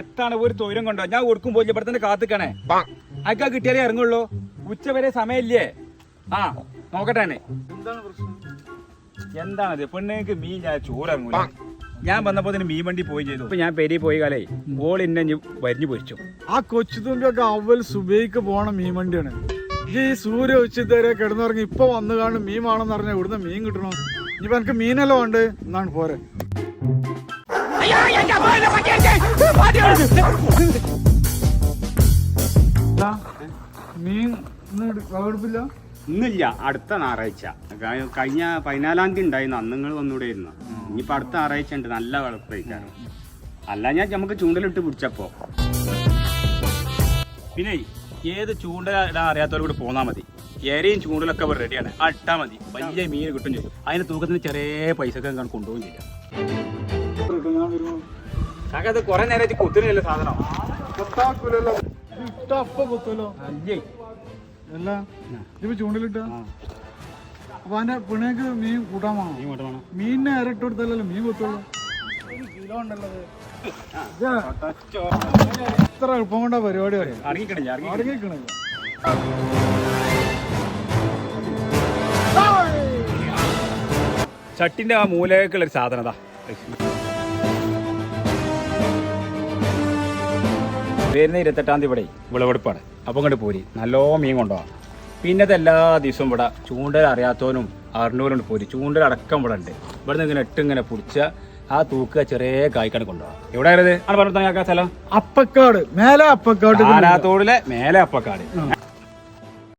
എത്താണ് ഒരു തൊഴിലും കൊണ്ടോ? ഞാൻ കൊടുക്കും പോയി ഇവിടെ തന്നെ കാത്തിക്കണേ. അയക്കാ കിട്ടിയാലേ ഇറങ്ങുള്ളൂ. ഉച്ച വരെ സമയമില്ലേ? ആ നോക്കട്ടെ എന്താണ് പ്രശ്നം? എന്താണത് പെണ്ണുങ്ങൾക്ക് മീൻ ഞാൻ ചോറിറങ്ങൂല. ഞാൻ വന്നപ്പോ തന്നെ മീൻ വണ്ടി പോയി ചെയ്തു. ഇപ്പൊ ഞാൻ പെരി പോയി കാലേ ഓൾ എന്നെ വരിഞ്ഞു പൊരിച്ചു. ആ കൊച്ചുതുമ്പൊക്കെ അവൽ സുബൈക്ക് പോണ മീൻ വണ്ടിയാണ്. ഈ സൂര്യ ഉച്ചത്തേരെ കിടന്നുറങ്ങി ഇപ്പൊ വന്നു കാണും മീൻ വേണമെന്ന് പറഞ്ഞാൽ ഇവിടുന്ന് മീൻ കിട്ടണോ? ഇനിയിപ്പോ എനിക്ക് മീനല്ലോ ഉണ്ട് എന്നാണ് പോരെ. ഇന്നില്ല അടുത്ത ഞായറാഴ്ച. കഴിഞ്ഞ പതിനാലാം തീയതി ഉണ്ടായിരുന്നു അന്ന് നിങ്ങൾ വന്നൂടെ ഇരുന്നു ഇനിയിപ്പോ അടുത്ത ഞായറാഴ്ച ഉണ്ട് നല്ല വെളുപ്പഴിക്കാറ് അല്ല ഞാൻ നമുക്ക് ചൂണ്ടലിട്ട് പിടിച്ചപ്പോ. പിന്നെ ഏത് ചൂണ്ടല ഇടാൻ കൂടെ പോന്നാ മതി. ഏരെയും ചൂണ്ടലൊക്കെ റെഡിയാണ് അട്ടാ മതി. വലിയ മീൻ കിട്ടും ചെയ്യും. അതിന് തൂക്കത്തിന് ചെറിയ പൈസ ഒക്കെ കൊണ്ടുപോകും ചെയ്യാം. അത് കൊറേ നേരം കുത്തുന്നില്ല സാധനം. അപ്പ ചൂണ്ടലിട്ട? അതിന്റെ പിണക്ക് മീൻ കൂട്ടാൻ വേണം? മീനിനെ ഇരട്ട് കൊടുത്തല്ലോ മീൻ കൊത്തുള്ളൂ? ഒരു കിലോ ഉണ്ടല്ലോ ഇത്. ഇത്. എളുപ്പം കൊണ്ടാ പരിപാടി ചട്ടിന്റെ ആ മൂലക്കുള്ള ഒരു സാധനതാ വരുന്ന ഇരുപത്തെട്ടാം തീയതി ഇവിടെ വിളവെടുപ്പാണ്. അപ്പം ഇങ്ങോട്ട് പോരി. നല്ലോ മീൻ കൊണ്ടുപോകാം പിന്നെ എല്ലാ ദിവസവും ഇവിടെ ചൂണ്ടൽ അറിയാത്തവനും അറിഞ്ഞവരുണ്ട് പോരി. ചൂണ്ടൽ അടക്കം ഇവിടെ ഉണ്ട് ഇവിടെ നിന്ന് ഇങ്ങനെ ഇട്ട് ഇങ്ങനെ പിടിച്ച ആ തൂക്കുക ചെറിയ കായ്ക്കാട് കൊണ്ടുപോകാം എവിടെ ആയത് ആണ് ആ സ്ഥലം? അപ്പക്കാട്. മേലെ അപ്പക്കാട്. ആനാത്തോടിലെ മേലെ അപ്പക്കാട്.